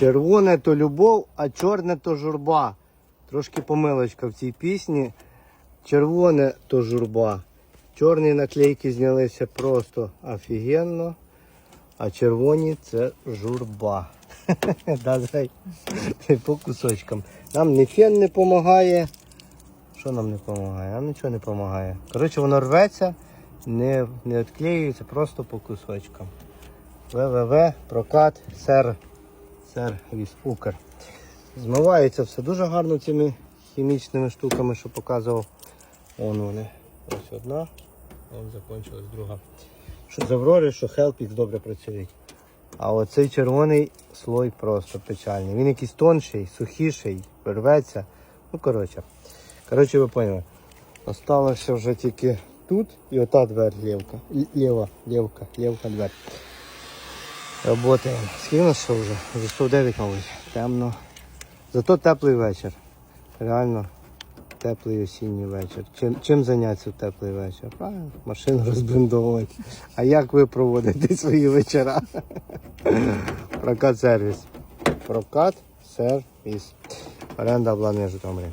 Червоне то любов, а чорне то журба. Трошки помилочка в цій пісні. Червоне то журба. Чорні наклейки знялися просто офігенно. А червоні це журба. Да, зай? По кусочкам. Нам ні фен не допомагає. Що нам не допомагає? Нам нічого не допомагає. Коротше, воно рветься, не, не відклеюється, просто по кусочкам. ВВВ, прокат, сер, сервіс, Укр. Змивається все дуже гарно цими хімічними штуками, що показував. Вон вони. Ось одна, вон закінчилась друга. Що з що Хелпікс добре працюють. А оцей червоний слой просто печальний. Він якийсь тонший, сухіший, рветься. Ну, коротше. Коротше, ви поняли. Осталося вже тільки тут і ота дверь лівка. Л- Ліва, лівка, лівка дверь. Работаємо. Скільки у нас що вже? Вже 109, мабуть. Темно. Зато теплий вечір. Реально теплий осінній вечір. Чим, чим зайнятися в теплий вечір? Правильно, машину розбрендовувати. А як ви проводите свої вечора? Прокат сервіс. Прокат сервіс. Оренда обладнання Житомирі.